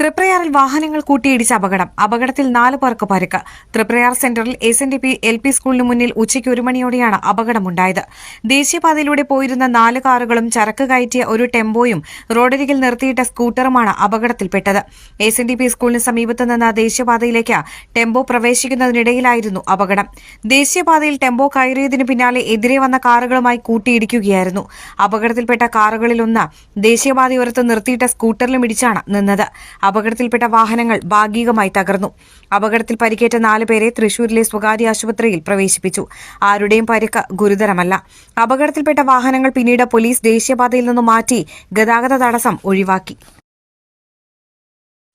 തൃപ്രയാറിൽ വാഹനങ്ങൾ കൂട്ടിയിടിച്ച അപകടം. അപകടത്തിൽ നാല് പേർക്ക് പരിക്ക്. തൃപ്രയാർ സെന്ററിൽ S N D P L P സ്കൂളിന് മുന്നിൽ ഉച്ചയ്ക്ക് ഒരു മണിയോടെയാണ് അപകടമുണ്ടായത്. ദേശീയപാതയിലൂടെ പോയിരുന്ന നാല് കാറുകളും ചരക്ക് കയറ്റിയ ഒരു ടെമ്പോയും റോഡരികിൽ നിർത്തിയിട്ട സ്കൂട്ടറുമാണ് അപകടത്തിൽപ്പെട്ടത്. എസ് എൻ ഡി പി സ്കൂളിന് സമീപത്ത് നിന്ന് ദേശീയപാതയിലേക്ക് ടെമ്പോ പ്രവേശിക്കുന്നതിനിടയിലായിരുന്നു അപകടം. ദേശീയപാതയിൽ ടെമ്പോ കയറിയതിനു പിന്നാലെ എതിരെ വന്ന കാറുകളുമായി കൂട്ടിയിടിക്കുകയായിരുന്നു. അപകടത്തിൽപ്പെട്ട കാറുകളിലൊന്ന് ദേശീയപാതയോരത്ത് നിർത്തിയിട്ട സ്കൂട്ടറിലും ഇടിച്ചാണ് നിന്നത്. അപകടത്തിൽപ്പെട്ട വാഹനങ്ങൾ ഭാഗികമായി തകർന്നു. അപകടത്തിൽ പരിക്കേറ്റ നാല് പേരെ തൃശൂരിലെ സ്വകാര്യ ആശുപത്രിയിൽ പ്രവേശിപ്പിച്ചു. ആരുടെയും പരിക്ക് ഗുരുതരമല്ല. അപകടത്തിൽപ്പെട്ട വാഹനങ്ങൾ പിന്നീട് പോലീസ് ദേശീയപാതയിൽ നിന്നും മാറ്റി ഗതാഗത തടസ്സം ഒഴിവാക്കി.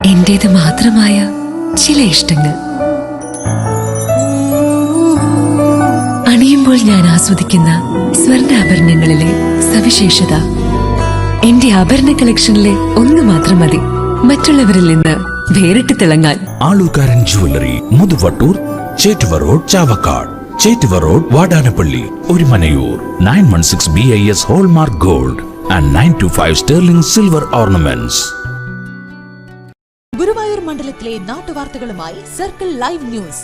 എന്റേത് മാത്രമായ ചില ഇഷ്ടങ്ങൾ. അണിയുമ്പോൾ ഞാൻ ആസ്വദിക്കുന്ന സ്വർണാഭരണങ്ങളിലെ സവിശേഷത. എന്റെ ആഭരണ കളക്ഷനിലെ ഒന്ന് മാത്രം മതി. മറ്റുള്ളവരിൽ നിന്ന് വേറിട്ട് തിളങ്ങാൻ. Aalookkaran jewellery Muthuvattoor Chettuva road Chavakkad. Chettuva road Vadanappally ഒരു Manayoor nine one six B I S hallmark gold and nine two five sterling silver ornaments Guruvayur മണ്ഡലത്തിലെ നാട്ടുവാർത്തകളുമായി സർക്കിൾ ലൈവ് ന്യൂസ്